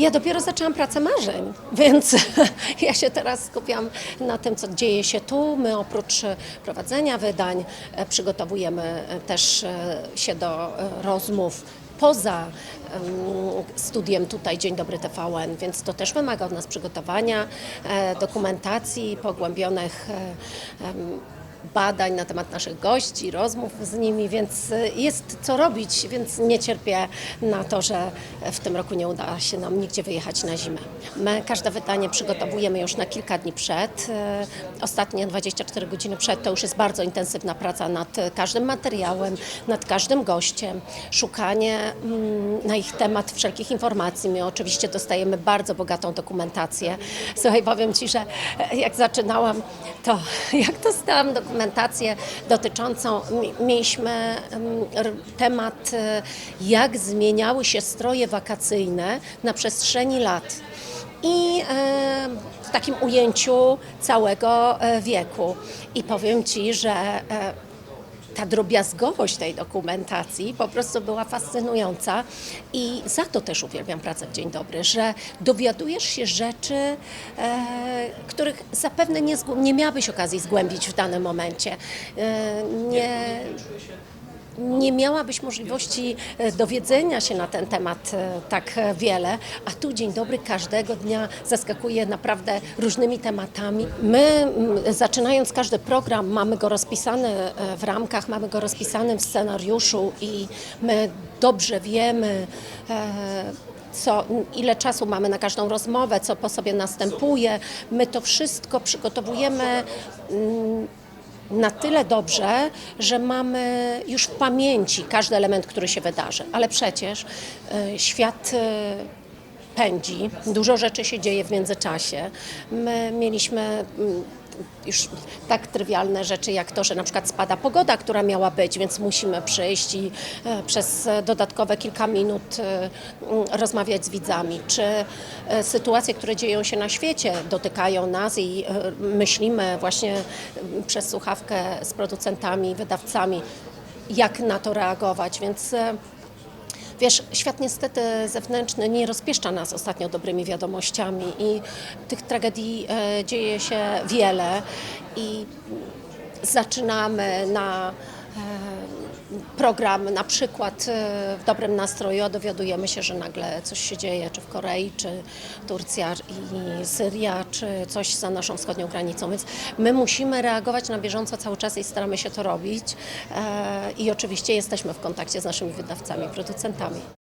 Ja dopiero zaczęłam pracę marzeń, więc ja się teraz skupiam na tym, co dzieje się tu. My oprócz prowadzenia wydań e, przygotowujemy e, też e, się do rozmów poza em, studiem tutaj Dzień Dobry TVN, więc to też wymaga od nas przygotowania, dokumentacji, pogłębionych badań na temat naszych gości, rozmów z nimi, więc y, jest co robić, więc nie cierpię na to, że w tym roku nie uda się nam nigdzie wyjechać na zimę. My każde wydanie przygotowujemy już na kilka dni przed. Y, Ostatnie 24 godziny przed to już jest bardzo intensywna praca nad każdym materiałem, nad każdym gościem, szukanie mm, na ich temat wszelkich informacji. My oczywiście dostajemy bardzo bogatą dokumentację. Słuchaj, powiem Ci, że jak zaczynałam, to jak dostałam dokumentację dotyczącą, mi- mieliśmy temat, e, jak zmieniały się stroje wakacyjne na przestrzeni lat. I e, w takim ujęciu całego e, wieku. I powiem Ci, że ta drobiazgowość tej dokumentacji po prostu była fascynująca i za to też uwielbiam pracę w Dzień Dobry, że dowiadujesz się rzeczy, e, których zapewne nie, nie miałabyś okazji zgłębić w danym momencie. E, nie, nie miałabyś możliwości e, dowiedzenia się na ten temat e, tak e, wiele, a tu dzień dobry każdego dnia zaskakuje naprawdę różnymi tematami. My mm, zaczynając każdy program mamy go rozpisany w ramkach, mamy go rozpisany w scenariuszu i my dobrze wiemy co, ile czasu mamy na każdą rozmowę, co po sobie następuje. My to wszystko przygotowujemy mm, na tyle dobrze, że mamy już w pamięci każdy element, który się wydarzy. Ale przecież e, świat e, pędzi, dużo rzeczy się dzieje w międzyczasie. My mieliśmy mm, już tak trywialne rzeczy jak to, że na przykład spada pogoda, która miała być, więc musimy przyjść i e, przez dodatkowe kilka minut e, mm, rozmawiać z widzami. Czy e, sytuacje, które dzieją się na świecie dotykają nas i myślimy właśnie mm, przez słuchawkę z producentami, wydawcami, jak na to reagować, więc Wiesz, świat niestety zewnętrzny nie rozpieszcza nas ostatnio dobrymi wiadomościami i tych tragedii e, dzieje się wiele i zaczynamy na e, program na przykład e, w dobrym nastroju, a dowiadujemy się, że nagle coś się dzieje, czy w Korei, czy Turcja i Syria, czy coś za naszą wschodnią granicą. Więc my musimy reagować na bieżąco cały czas i staramy się to robić. E, I oczywiście jesteśmy w kontakcie z naszymi wydawcami, producentami.